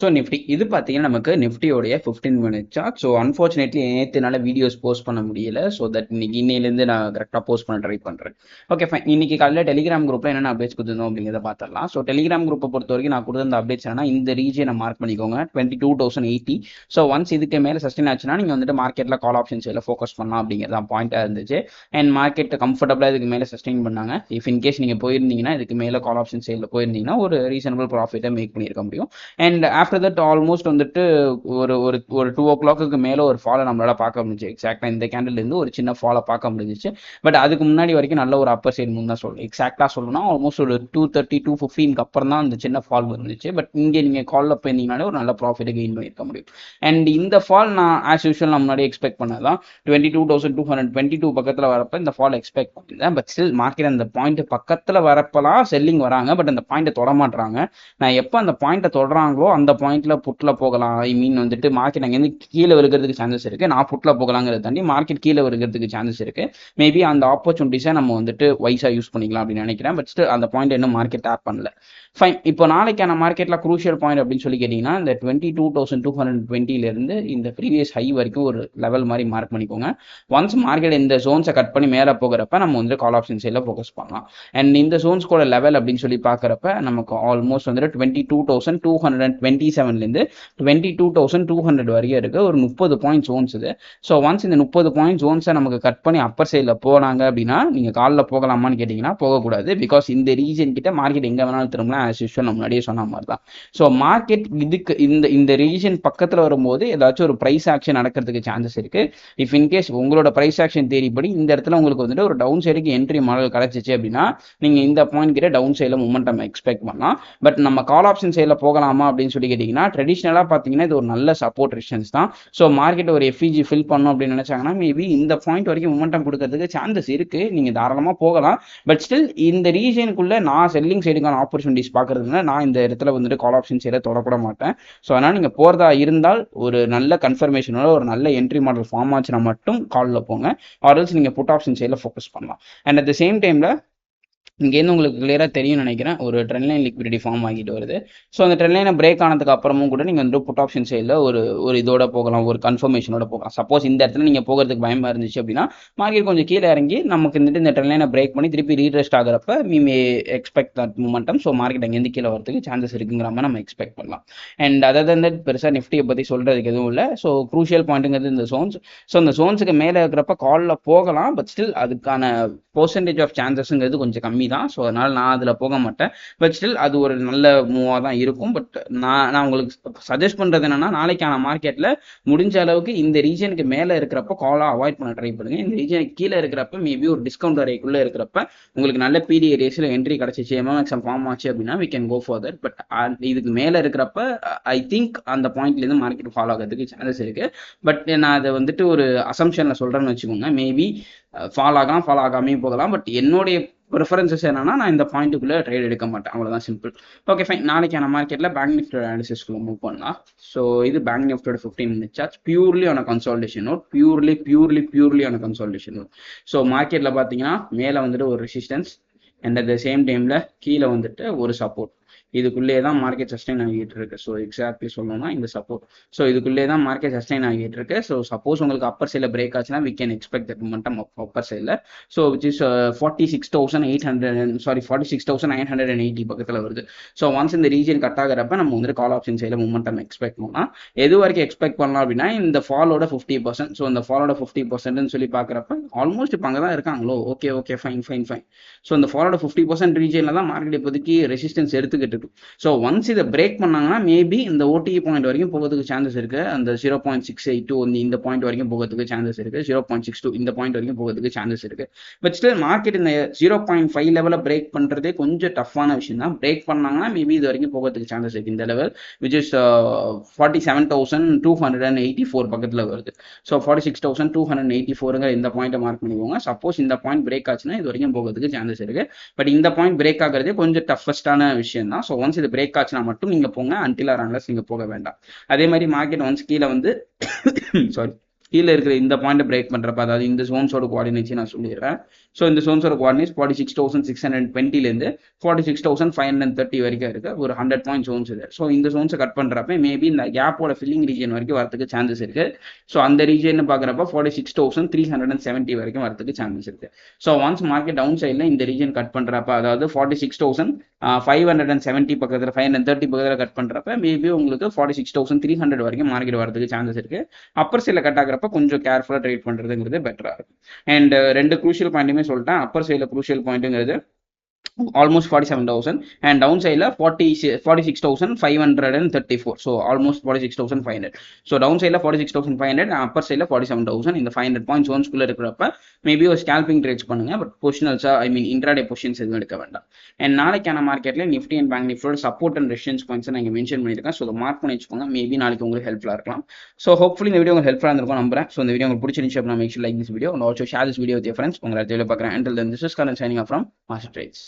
So Nifty இது பார்த்தீங்கன்னா நமக்கு நிஃப்டியோடைய fifteen minute chart so unfortunately நேற்றுனால videos post பண்ண முடியல. ஸோ தட் இன்னைக்கு இன்னையிலேருந்து நான் கரெக்டாக போஸ்ட் பண்ண ட்ரை பண்ணுறேன் ஓகே ஃபைன் இன்னைக்கு காலையில் டெலிகிராம் குரூப்பில் என்னென்ன அப்டேட்ஸ் கொடுத்துருந்தோம் அப்படிங்கிறத பார்த்துடலாம் ஸோ டெலிகிராம் குரூப்பை பொறுத்த வரைக்கும் நான் கொடுத்த அப்டேட்ஸ் என்னன்னா இந்த ரீஜனை மார்க் பண்ணிக்கோங்க. Twenty two thousand eighty so once இதுக்கு மேலே சஸ்டெயின் ஆச்சுன்னா நீங்கள் வந்துட்டு மார்க்கெட்டில் கால் ஆப்ஷன்ஸ் எல்லாம் ஃபோக்கஸ் பண்ணலாம் அப்படிங்கிறது பாயிண்ட்டாக இருந்துச்சு. அண்ட் மார்க்கெட் கம்ஃபர்டபுளாக இதுக்கு மேலே சஸ்டெயின் பண்ணாங்க. இஃப் இன்கேஸ் நீங்கள் போயிருந்தீங்கன்னா இதுக்கு மேலே கால் ஆப்ஷன் சேலில் போயிருந்தீங்கன்னா ஒரு ரீசனபிள் ப்ராஃபிட்டை மேக் பண்ணியிருக்க முடியும். அண்ட் ஆஃப்டர் தட் ஆல்மோஸ்ட் வந்துட்டு ஒரு ஒரு ஒரு டூ ஓ கிளாக்கு மேலே ஒரு ஃபாலை நம்மளால பார்க்க முடிஞ்சு எக்ஸாக்டாக இந்த கேண்டில்லேருந்து ஒரு சின்ன ஃபாலை பார்க்க முடிஞ்சிச்சு. பட் அதுக்கு முன்னாடி வரைக்கும் நல்ல ஒரு அப்பர் சைடு முன் தான் சொல்லணும் எக்ஸாக்டாக சொல்லணும்னா ஆல்மோஸ்ட் ஒரு டூ தேர்ட்டி டூ ஃபிஃப்டீனுக்கு அப்புறம் தான் அந்த சின்ன ஃபால் வந்துச்சு. பட் இங்கே நீங்கள் காலில் போயிருந்தீங்கனாலே ஒரு நல்ல ப்ராஃபிட்டை கெயின் பண்ணியிருக்க முடியும். அண்ட் இந்த ஃபால் நான் ஆஸ் யூஷுவல் நான் முன்னாடி எக்ஸ்பெக்ட் பண்ணதான் twenty two thousand two hundred twenty two பக்கத்தில் வரப்போ இந்த ஃபால் எக்ஸ்பெக்ட் பண்ணியிருந்தேன். பட் ஸ்டில் மார்க்கெட் அந்த பாயிண்ட் பக்கத்தில் வரப்பெல்லாம் செல்லிங் வராங்க. பட் அந்த பாயிண்ட்டை தொட மாட்டுறாங்க நான் எப்போ அந்த பாயிண்ட்டை தொடறாங்களோ அந்த பாயிண்ட்ல புட்டில் போகலாம். ஐ மீன் வந்துட்டு மார்க்கெட் அங்கேருந்து கீழே வருகிறதுக்கு சான்சஸ் இருக்கு. நான் புட்ல போகலாங்கிறத தாண்டி மார்க்கெட் கீழே வருகிறதுக்கு சான்சஸ் இருக்கு. மேபி அந்த ஆப்பர்ச்சுனிட்டிஸை நம்ம வந்துட்டு வைஸா யூஸ் பண்ணிக்கலாம் அப்படின்னு நினைக்கிறேன். பட் ஸ்டில் அந்த பாயிண்ட் இன்னும் மார்க்கெட் டேப் பண்ணல. ஃபைன் இப்போ நாளைக்கான மார்க்கெட்டில் குரூஷியல் பாயிண்ட் அப்படின்னு சொல்லி கேட்டிங்கன்னா இந்த twenty two thousand two hundred டுவெண்ட்டிலேருந்து இந்த ப்ரீவியஸ் ஹை வரைக்கும் ஒரு லெவல் மாதிரி மார்க் பண்ணிக்கோங்க. ஒன்ஸ் மார்க்கெட் இந்த ஜோன்ஸை கட் பண்ணி மேலே போகிறப்ப நம்ம வந்து கால் ஆப்ஷன் சைடில் ஃபோக்கஸ் பண்ணலாம். அண்ட் இந்த ஜோன்ஸ்கோட லெவல் அப்படின்னு சொல்லி பார்க்குறப்ப நமக்கு ஆல்மோஸ்ட் வந்துட்டு twenty two thousand two hundred and twenty செவன்லேருந்து twenty two thousand two hundred வரைக்கும் இருக்குது ஒரு முப்பது பாயிண்ட் ஜோன்ஸ் இது. ஸோ ஒன்ஸ் இந்த முப்பது பாயிண்ட் ஜோன்ஸை நமக்கு கட் பண்ணி அப்பர் சைடில் போனாங்க அப்படின்னா நீங்கள் காலில் போகலாமான்னு கேட்டிங்கன்னா போகக்கூடாது. பிகாஸ் இந்த ரீஜன் கிட்ட மார்க்கெட் எங்கே வேணாலும் திரும்பலாம். ஆஸ் யூஷுவல் நம்ம முன்னாடியே சொன்ன மாதிரி தான் ஸோ மார்க்கெட் இதுக்கு இந்த இந்த ரீஜன் பக்கத்தில் வரும்போது ஏதாச்சும் ஒரு ப்ரைஸ் ஆக்ஷன் நடக்கிறதுக்கு சான்சஸ் இருக்கு. இஃப் இன்கேஸ் உங்களோட ப்ரைஸ் ஆக்ஷன் தேடிப்படி இந்த இடத்துல உங்களுக்கு வந்துட்டு ஒரு டவுன் சைடுக்கு என்ட்ரி மாடல் கிடச்சிச்சு அப்படின்னா நீங்கள் இந்த பாயிண்ட் கிட்ட டவுன் சைடில் நம்ம எக்ஸ்பெக்ட் பண்ணலாம். பட் நம்ம கால் ஆப்ஷன் சைடில் போகலாமா அப்படின்னு சொல்லி கேட்டிங்கன்னா ட்ரெடிஷ்னலாக பார்த்தீங்கன்னா இது ஒரு நல்ல சப்போர்ட் ரிஷன்ஸ் தான். ஸோ மார்க்கெட் ஒரு எஃப்இஜி ஃபில் பண்ணும் அப்படின்னு நினைச்சாங்கன்னா மேபி இந்த பாயிண்ட் வரைக்கும் மூமெண்டம் கொடுக்கறதுக்கு சான்சஸ் இருக்கு. நீங்க தாராளமாக போகலாம். பட் ஸ்டில் இந்த ரீஜனுக்குள்ளே நான் செல்லிங் சைடுக்கான ஆப்பர்ச்சுனிட்டிஸ் பார்க்கறதுனால நான் இந்த இடத்துல வந்துட்டு கால் ஆப்ஷன் சைடில் தொடக்கூட மாட்டேன். ஸோ அதனால் நீங்கள் போகிறதா இருந்தால் ஒரு நல்ல கன்ஃபர்மேஷனோட ஒரு நல்ல என்ட்ரி மாடல் ஃபார்ம் ஆச்சுன்னா மட்டும் காலில் போங்க. ஆர்எல்ஸ் நீங்கள் புட் ஆப்ஷன் சைடில் ஃபோக்கஸ் பண்ணலாம். அண்ட் அட் த சேம் டைமில் இங்கேருந்து உங்களுக்கு கிளியராக தெரியும்னு நினைக்கிறேன். ஒரு ட்ரெண்ட் லைன் லிக்விடிட்டி ஃபார்ம் ஆகிட்டு வருது. ஸோ அந்த ட்ரெண்ட் லைனை பிரேக் ஆனதுக்கு அப்புறமும் கூட நீங்கள் வந்து புட் ஆப்ஷன் சைடில் ஒரு ஒரு இதோட போகலாம் ஒரு கன்ஃபர்மேஷனோட போகலாம். சப்போஸ் இந்த இடத்துல நீங்கள் போகிறதுக்கு பயமாக இருந்துச்சு அப்படின்னா மார்க்கெட் கொஞ்சம் கீழே இறங்கி நமக்கு வந்துட்டு இந்த ட்ரெண்ட் லைனை பிரேக் பண்ணி திருப்பி ரீட்ரெஸ்ட் ஆகிறப்ப we may expect that momentum so market அங்கேருந்து கீழே வரதுக்கு சான்சஸ் இருக்குங்கிற மாதிரி நம்ம எக்ஸ்பெக்ட் பண்ணலாம். அண்ட் அதர் தன் தட் பெருசாக நிஃப்டியை பற்றி சொல்கிறதுக்கு எதுவும் இல்லை. ஸோ க்ரூஷியல் பாயிண்ட்டுங்கிறது இந்த சோன்ஸ் ஸோ அந்த சோன்ஸுக்கு மேலே இருக்கிறப்ப காலில் போகலாம் பட் ஸ்டில் அதுக்கான பர்சன்டேஜ் ஆஃப் சான்சஸ்ங்கிறது கொஞ்சம் கம்மி தான் ஸோ அதனால் நான் அதில் போக மாட்டேன். பட் ஸ்டில் அது ஒரு நல்ல மூவாக தான் இருக்கும். பட் நான் நான் உங்களுக்கு சஜஸ்ட் பண்ணுறது என்னன்னா நாளைக்கான மார்க்கெட்டில் முடிஞ்ச அளவுக்கு இந்த ரீஜனுக்கு மேலே இருக்கிறப்ப காலாக அவாய்ட் பண்ண ட்ரை பண்ணுங்க. இந்த ரீஜனுக்கு கீழே இருக்கிறப்ப மேபி ஒரு டிஸ்கவுண்ட் வரைக்குள்ளே இருக்கிறப்ப உங்களுக்கு நல்ல பிடி ஏரியாஸில் என்ட்ரி கிடச்சிச்சு எம்எம்எக்ஸம் ஃபார்ம் ஆச்சு அப்படின்னா we can go for that but இதுக்கு மேலே இருக்கிறப்ப ஐ திங்க் அந்த பாயிண்ட்லேருந்து மார்க்கெட் ஃபாலோ ஆகிறதுக்கு சான்சஸ் இருக்கு. பட் நான் அதை வந்துட்டு ஒரு அசம்ஷனில் சொல்கிறேன்னு வச்சுக்கோங்க. மேபி ஃபாலோ uh, ஆகலாம் ஃபாலோ ஆகாமையும் போகலாம். பட் என்னுடைய ப்ரிஃபரன்சஸ் என்னன்னா நான் இந்த பாயிண்ட்டுக்குள்ளே ட்ரேட் எடுக்க மாட்டேன். அவ்வளோதான் சிம்பிள் ஓகே ஃபைன் நாளைக்கான மார்க்கெட்டில் பேங்க் நிஃப்டோட அனாலிசிஸ்க்குள்ள மூவ் பண்ணலாம். ஸோ இது பேங்க் நிஃப்டோட ஃபிஃப்டீன் மினிட் சார்ஜ் பியூர்லி ஆன consolidation note purely purely purely ஆன கன்சால்டேஷன் நோட் ஸோ மார்க்கெட்டில் பார்த்தீங்கன்னா மேலே வந்துட்டு ஒரு resistance and at the same டைமில் கீழே வந்துட்டு ஒரு சப்போர்ட் இதுக்குள்ளேயே தான் மார்க்கெட் சஸ்டைன் ஆகிட்டு இருக்கு ஸோ எக்ஸாக்ட்லி சொல்லணும்னா இந்த சப்போர்ட் ஸோ இதுக்குள்ளே தான் மார்க்கெட் சஸ்டைன் ஆகிட்டு இருக்கு ஸோ சப்போஸ் உங்களுக்கு அப்பர் சைடில் பிரேக் ஆச்சுன்னா வி கேன் எக்ஸ்பெக்ட் தட் மட்டம் அப்பர் சைடில் so which is forty six thousand eight hundred sorry forty six thousand nine hundred and eighty பக்கத்தில் வருது. ஸோ ஒன்ஸ் இந்த ரீஜன் கட் ஆகிறப்ப நம்ம வந்துட்டு கால் ஆப்ஷன் சைடில் மூமெண்டம் எக்ஸ்பெக்ட் பண்ணலாம் எது வரைக்கும் எக்ஸ்பெக்ட் பண்ணலாம் அப்படின்னா இந்த ஃபாலோட ஃபிஃப்டி பர்சன்ட் ஸோ இந்த ஃபாலோட ஃபிஃப்டி பர்சன்ட்னு சொல்லி பார்க்குறப்ப ஆல்மோஸ்ட் இப்போ அங்கே தான் இருக்காங்களோ? Okay okay fine fine fine so இந்த ஃபாலோட ஃபிஃப்டி பர்சன்ட் ரீஜனில் தான் மார்க்கெட் இப்போதைக்கு ரெசிஸ்டன்ஸ் எடுத்து எடுத்துக்கிட்டு இருக்கு ஸோ ஒன்ஸ் இதை பிரேக் பண்ணாங்கன்னா மேபி இந்த ஓடிஇ பாயிண்ட் வரைக்கும் போகிறதுக்கு சான்சஸ் இருக்கு. அந்த zero point six eight two இந்த பாயிண்ட் வரைக்கும் போகிறதுக்கு சான்சஸ் இருக்கு. ஜீரோ பாயிண்ட் சிக்ஸ் டூ இந்த பாயிண்ட் வரைக்கும் போகிறதுக்கு சான்சஸ் இருக்கு. பட் ஸ்டில் மார்க்கெட் இந்த ஜீரோ பாயிண்ட் ஃபைவ் லெவலில் பிரேக் பண்ணுறதே கொஞ்சம் டஃப்பான விஷயம் தான். பிரேக் பண்ணாங்கன்னா மேபி இது வரைக்கும் போகிறதுக்கு சான்சஸ் இருக்கு. இந்த level which is forty seven thousand two hundred and eighty four பக்கத்தில் வருது. So forty six thousand two hundred eighty ஃபோருங்கிற இந்த பாயிண்ட்டை மார்க் பண்ணிக்கோங்க. சப்போஸ் இந்த பாயிண்ட் பிரேக் ஆச்சுன்னா இது வரைக்கும் போகிறதுக்கு சான்சஸ் இருக்கு. பட் இந்த பாயிண்ட் பிரேக் ஆகிறதே கொஞ்சம் டஃபஸ்டான விஷயம் தான் ஸோ ஒன்ஸ் இது பிரேக் ஆச்சுன்னா மட்டும் நீங்கள் போங்க அன்டில் ஆர் அன்லஸ் நீங்கள் போக வேண்டாம். அதே மாதிரி மார்க்கெட் ஒன்ஸ் கீழே வந்து சாரி கீழே இருக்கிற இந்த பாயிண்ட் பிரேக் பண்ணுறப்ப அதாவது இந்த சோன்ஸோட கோஆர்டினேட்ஸ் நான் சொல்லிடுறேன். ஸோ இந்த சோன்ஸோட coordinates forty six thousand six hundred டுவெண்ட்டிலேருந்து forty six thousand five hundred thirty வரைக்கும் இருக்குது ஒரு ஹண்ட்ரட் பாயிண்ட் சோன்ஸ் இது. ஸோ இந்த சோன்ஸை கட் பண்ணுறப்ப மேபி இந்த கேப்போட ஃபில்லிங் ரீஜன் வரைக்கும் வரதுக்கு சான்சஸ் இருக்குது ஸோ அந்த ரீஜன் பார்க்குறப்ப forty six thousand three hundred and seventy வரைக்கும் வரதுக்கு சான்சஸ் இருக்குது ஸோ ஒன்ஸ் மார்க்கெட் டவுன் சைடில் இந்த ரீஜன் கட் பண்ணுறப்ப அதாவது forty six thousand five hundred and seventy பக்கத்தில் ஃபைவ் ஹண்ட்ரட் தேர்ட்டி பக்கத்தில் கட் பண்ணுறப்ப மேபி உங்களுக்கு forty six thousand three hundred வரைக்கும் மார்க்கெட் வரதுக்கு சான்சஸ் இருக்குது அப்பர் சைடில் கட் பண்றப்ப கொஞ்சம் கேர்ஃபுல்லா ட்ரீட் பண்றதுங்கிறது பெட்டரா இருக்கும். அண்ட் uh, ரெண்டு குரூஷியல் பாயிண்ட்டுமே சொல்லிட்டேன். அப்பர் சைடில் குரூஷியல் பாயிண்ட்டுங்கிறது almost forty seven thousand and down சைடில் forty forty six thousand five hundred and thirty four so almost forty six thousand five hundred so down சைடில் forty six thousand five hundred upper சைடில் forty seven thousand இந்த five hundred point points ஒன்ஸ்குள்ளே இருக்கிறப்ப maybe ஒரு scalping trades பண்ணுங்க. But பொசிஷனல்ஸாக I mean intraday positions எதுவும் எடுக்க வேண்டாம். அண்ட் நாளைக்கான மார்க்கெட்டில் நிஃப்டி அண்ட் பேங்க் நிஃப்டியோட சப்போர்ட் அண்ட் ரெஷன்ஸ் பாயிண்ட்ஸ் நான் மென்ஷன் பண்ணியிருக்கேன். ஸோ மார்க் பண்ணி வச்சுக்கோங்க. மேபி நாளைக்கு உங்களுக்கு ஹெல்ப்ஃபுல்லாக இருக்கலாம். ஸோ ஹோப்ஃபுல்லி இந்த வீடியோ உங்களுக்கு ஹெல்ப்ஃபுல்லாக இருந்திருக்கும் நம்புறேன். ஸோ இந்த வீடியோ உங்களுக்கு பிடிச்சிருந்துச்சு அப்படின்னா make like this video also share this video with friends உங்களை அடுத்த பார்க்குறேன். And then this is Karan Saini from Master Trades